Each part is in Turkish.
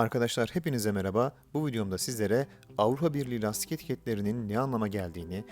Arkadaşlar hepinize merhaba. Bu videomda sizlere Avrupa Birliği lastik etiketlerinin ne anlama geldiğini,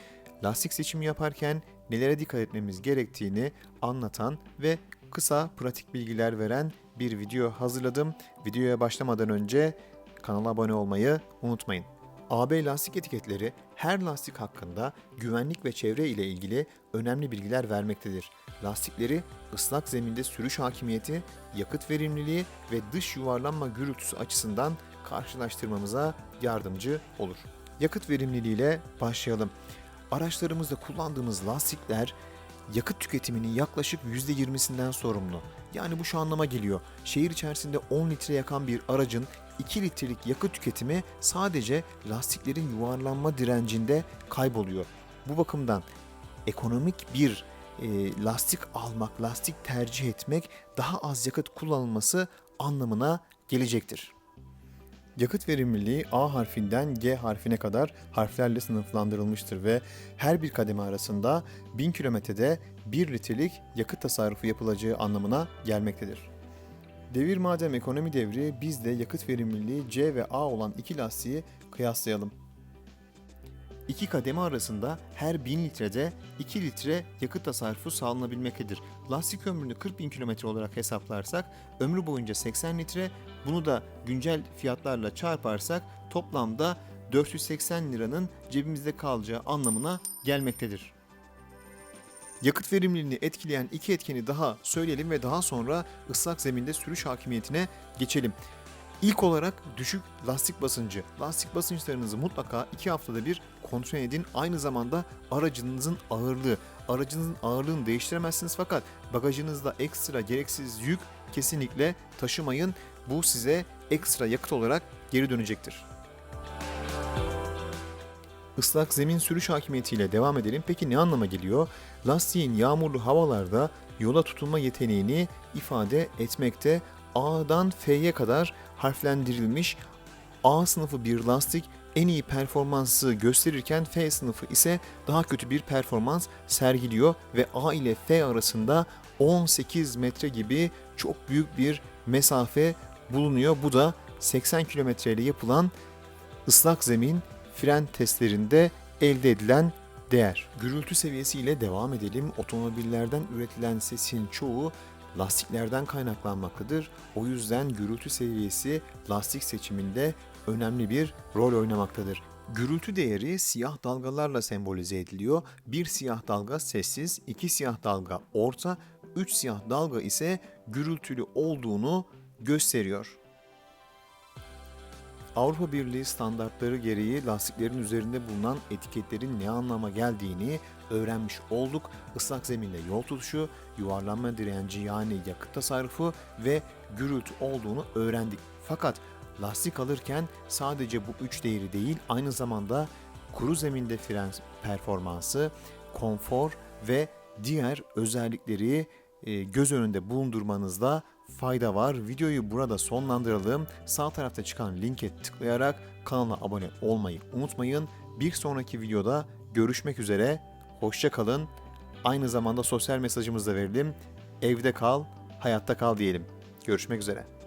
lastik seçimi yaparken nelere dikkat etmemiz gerektiğini anlatan ve kısa pratik bilgiler veren bir video hazırladım. Videoya başlamadan önce kanala abone olmayı unutmayın. AB lastik etiketleri her lastik hakkında güvenlik ve çevre ile ilgili önemli bilgiler vermektedir. Lastikleri ıslak zeminde sürüş hakimiyeti, yakıt verimliliği ve dış yuvarlanma gürültüsü açısından karşılaştırmamıza yardımcı olur. Yakıt verimliliğiyle başlayalım. Araçlarımızda kullandığımız lastikler yakıt tüketiminin yaklaşık %20'sinden sorumlu. Yani bu şu anlama geliyor. Şehir içerisinde 10 litre yakan bir aracın 2 litrelik yakıt tüketimi sadece lastiklerin yuvarlanma direncinde kayboluyor. Bu bakımdan ekonomik bir e, lastik almak, lastik tercih etmek daha az yakıt kullanılması anlamına gelecektir. Yakıt verimliliği A harfinden G harfine kadar harflerle sınıflandırılmıştır ve her bir kademe arasında 1000 kilometrede 1 litrelik yakıt tasarrufu yapılacağı anlamına gelmektedir. Devir madem ekonomi devri biz de yakıt verimliliği C ve A olan iki lastiği kıyaslayalım. İki kademe arasında her 1000 litrede 2 litre yakıt tasarrufu sağlanabilmektedir. Lastik ömrünü 40 bin kilometre olarak hesaplarsak ömrü boyunca 80 litre bunu da güncel fiyatlarla çarparsak toplamda 480 liranın cebimizde kalacağı anlamına gelmektedir. Yakıt verimliliğini etkileyen iki etkeni daha söyleyelim ve daha sonra ıslak zeminde sürüş hakimiyetine geçelim. İlk olarak düşük lastik basıncı. Lastik basınçlarınızı mutlaka 2 haftada bir kontrol edin. Aynı zamanda aracınızın ağırlığı. Aracınızın ağırlığını değiştiremezsiniz fakat bagajınızda ekstra gereksiz yük kesinlikle taşımayın. Bu size ekstra yakıt olarak geri dönecektir. Islak zemin sürüş hakimiyetiyle devam edelim. Peki ne anlama geliyor? Lastiğin yağmurlu havalarda yola tutunma yeteneğini ifade etmekte. A'dan F'ye kadar harflendirilmiş A sınıfı bir lastik en iyi performansı gösterirken F sınıfı ise daha kötü bir performans sergiliyor ve A ile F arasında 18 metre gibi çok büyük bir mesafe bulunuyor. Bu da 80 kilometre ile yapılan ıslak zemin fren testlerinde elde edilen değer. Gürültü seviyesiyle devam edelim. Otomobillerden üretilen sesin çoğu lastiklerden kaynaklanmaktadır. O yüzden gürültü seviyesi lastik seçiminde önemli bir rol oynamaktadır. Gürültü değeri siyah dalgalarla sembolize ediliyor. Bir siyah dalga sessiz, iki siyah dalga orta, üç siyah dalga ise gürültülü olduğunu gösteriyor. Avrupa Birliği standartları gereği lastiklerin üzerinde bulunan etiketlerin ne anlama geldiğini öğrenmiş olduk. Islak zeminde yol tutuşu, yuvarlanma direnci yani yakıt tasarrufu ve gürültü olduğunu öğrendik. Fakat lastik alırken sadece bu üç değeri değil aynı zamanda kuru zeminde fren performansı, konfor ve diğer özellikleri e, göz önünde bulundurmanızda fayda var. Videoyu burada sonlandıralım. Sağ tarafta çıkan linke tıklayarak kanala abone olmayı unutmayın. Bir sonraki videoda görüşmek üzere. Hoşça kalın. Aynı zamanda sosyal mesajımızı da verelim. Evde kal, hayatta kal diyelim. Görüşmek üzere.